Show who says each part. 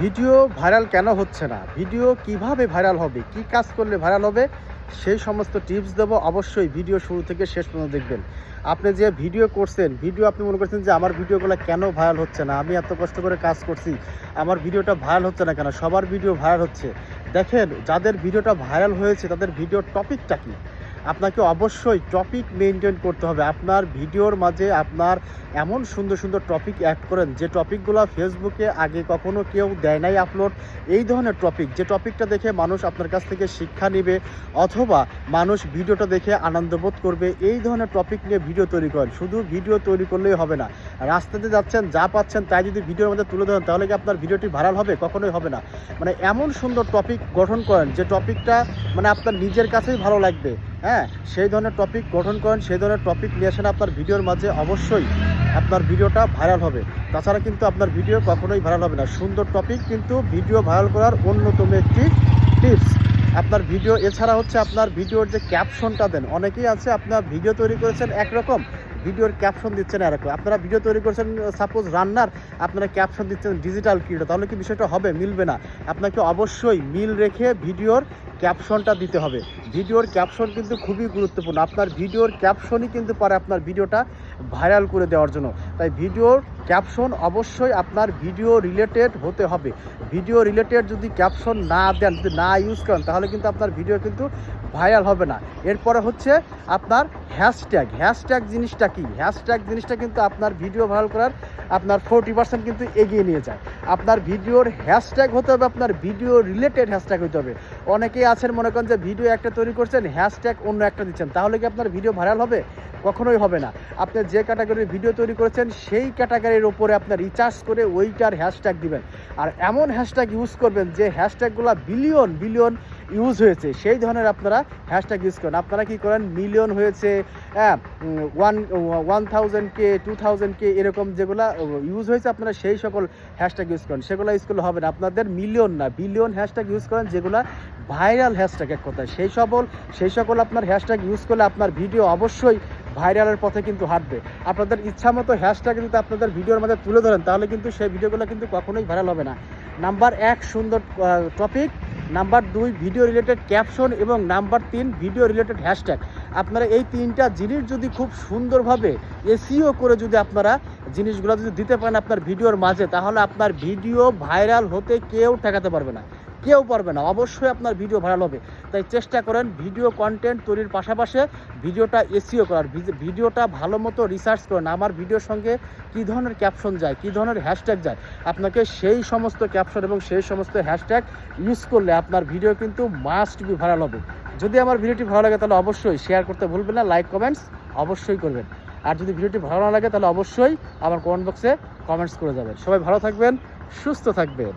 Speaker 1: Video viral কেন হচ্ছে না? ভিডিও কীভাবে ভাইরাল হবে? কি কাজ করলে ভাইরাল হবে? সেই সমস্ত টিপস দেবো। অবশ্যই ভিডিও শুরু থেকে শেষ পর্যন্ত দেখবেন। আপনি যে ভিডিও করছেন, ভিডিও আপনি মনে করছেন যে আমার ভিডিওগুলো কেন ভাইরাল হচ্ছে না? আমি এত কষ্ট করে কাজ করছি, আমার ভিডিওটা ভাইরাল হচ্ছে না কেন? সবার ভিডিও ভাইরাল হচ্ছে। দেখেন, যাদের ভিডিওটা ভাইরাল হয়েছে, তাদের ভিডিওর টপিকটা কি? আপনাকে অবশ্যই টপিক মেনটেন করতে হবে। আপনার ভিডিওর মাঝে আপনার এমন সুন্দর সুন্দর টপিক অ্যাড করেন, যে টপিকগুলো ফেসবুকে আগে কখনো কেউ দেয় নাই আপলোড এই ধরনের টপিক যে টপিকটা দেখে মানুষ আপনার কাছ থেকে শিক্ষা নেবে অথবা মানুষ ভিডিওটা দেখে আনন্দ বোধ করবে, এই ধরনের টপিক নিয়ে ভিডিও তৈরি করেন। শুধু ভিডিও তৈরি করলেই হবে না। রাস্তাতে যাচ্ছেন, যা পাচ্ছেন তাই যদি ভিডিওর মধ্যে তুলে ধরেন, তাহলে কি আপনার ভিডিওটি ভাইরাল হবে? কখনোই হবে না। মানে এমন সুন্দর টপিক গঠন করেন, যে টপিকটা মানে আপনার নিজের কাছেই ভালো লাগবে। হ্যাঁ সেই ধরনের টপিক গঠন করেন, সেই ধরনের টপিক নিয়ে আসেন আপনার ভিডিওর মাঝে, অবশ্যই আপনার ভিডিওটা ভাইরাল হবে। তাছাড়া কিন্তু আপনার ভিডিও কখনোই ভাইরাল হবে না। সুন্দর টপিক কিন্তু ভিডিও ভাইরাল করার অন্যতম একটি টিপস আপনার ভিডিও এছাড়া হচ্ছে আপনার ভিডিওর যে ক্যাপশনটা দেন, অনেকেই আছে আপনার ভিডিও তৈরি করেছেন একরকম। ভিডিওর ক্যাপশন দিচ্ছেন এরকম আপনারা ভিডিও তৈরি করছেন সাপোজ রান্নার আপনারা ক্যাপশন দিচ্ছেন ডিজিটাল ক্রিয়েটার তাহলে কি বিষয়টা হবে? মিলবে না। আপনাকে অবশ্যই মিল রেখে ভিডিওর ক্যাপশনটা দিতে হবে। ভিডিওর ক্যাপশন কিন্তু খুবই গুরুত্বপূর্ণ। আপনার ভিডিওর ক্যাপশনই কিন্তু পারে আপনার ভিডিওটা ভাইরাল করে দেওয়ার জন্য। তাই ভিডিওর ক্যাপশন অবশ্যই আপনার ভিডিও রিলেটেড হতে হবে। ভিডিও রিলেটেড যদি ক্যাপশন না দেন, যদি না ইউজ করেন, তাহলে কিন্তু আপনার ভিডিও কিন্তু ভাইরাল হবে না। এরপরে হচ্ছে আপনার হ্যাশট্যাগ হ্যাশট্যাগ জিনিসটা কি? হ্যাশট্যাগ জিনিসটা কিন্তু আপনার ভিডিও ভাইরাল করার আপনার ফোরটি পার্সেন্ট কিন্তু এগিয়ে নিয়ে যায়। আপনার ভিডিওর হ্যাশট্যাগ হতে হবে, আপনার ভিডিও রিলেটেড হ্যাশট্যাগ হতে হবে। অনেকেই আছেন, মনে করেন যে ভিডিও একটা তৈরি করছেন হ্যাশট্যাগ অন্য একটা দিচ্ছেন। তাহলে কি আপনার ভিডিও ভাইরাল হবে? কখনোই হবে না। আপনি যে ক্যাটাগরির ভিডিও তৈরি করেছেন, সেই ক্যাটাগরির ওপরে আপনার রিচার্জ করে ওইটার হ্যাশট্যাগ দিবেন। আর এমন হ্যাশট্যাগ ইউজ করবেন যে হ্যাশট্যাগুলো বিলিয়ন বিলিয়ন ইউজ হয়েছে। সেই ধরনের আপনারা হ্যাশট্যাগ ইউজ করেন। আপনারা কি করেন? মিলিয়ন হয়েছে হ্যাঁ one one thousand K two thousand K এরকম যেগুলো ইউজ হয়েছে আপনারা সেই সকল হ্যাশট্যাগ ইউজ করেন। সেগুলো ইউজ করলে হবে না। আপনাদের মিলিয়ন না বিলিয়ন হ্যাশট্যাগ ইউজ করেন যেগুলো ভাইরাল হ্যাশট্যাগ এক কথায়। সেই সকল সেই সকল আপনার হ্যাশট্যাগ ইউজ করলে আপনার ভিডিও অবশ্যই ভাইরালের পথে কিন্তু হাঁটবে। আপনাদের ইচ্ছা মতো হ্যাশট্যাগ যদি আপনাদের ভিডিওর মধ্যে তুলে ধরেন, তাহলে কিন্তু সেই ভিডিওগুলো কিন্তু কখনোই ভাইরাল হবে না। নাম্বার এক সুন্দর টপিক নাম্বার দুই ভিডিও রিলেটেড ক্যাপশন এবং নাম্বার তিন ভিডিও রিলেটেড হ্যাশট্যাগ আপনারা এই তিনটা জিনিস যদি খুব সুন্দরভাবে এসিও করে যদি আপনারা জিনিসগুলো যদি দিতে পারেন আপনার ভিডিওর মাঝে, তাহলে আপনার ভিডিও ভাইরাল হতে কেউ ঠেকাতে পারবে না। কেউ পারবে না। অবশ্যই আপনার ভিডিও ভাইরাল হবে। তাই চেষ্টা করেন ভিডিও কন্টেন্ট তৈরির পাশাপাশি ভিডিওটা এসিও করার। ভিডিওটা ভালো মতো রিসার্চ করেন। আমার ভিডিওর সঙ্গে কী ধরনের ক্যাপশন যায়, কী ধরনের হ্যাশট্যাগ যায়। আপনাকে সেই সমস্ত ক্যাপশন এবং সেই সমস্ত হ্যাশট্যাগ ইউজ করলে আপনার ভিডিও কিন্তু মাস্ট বি ভাইরাল হবে। যদি আমার ভিডিওটি ভালো লাগে তাহলে অবশ্যই শেয়ার করতে ভুলবেন না লাইক কমেন্টস অবশ্যই করবেন। আর যদি ভিডিওটি ভালো না লাগে তাহলে অবশ্যই আমার কমেন্ট বক্সে কমেন্টস করে যাবেন। সবাই ভালো থাকবেন, সুস্থ থাকবেন।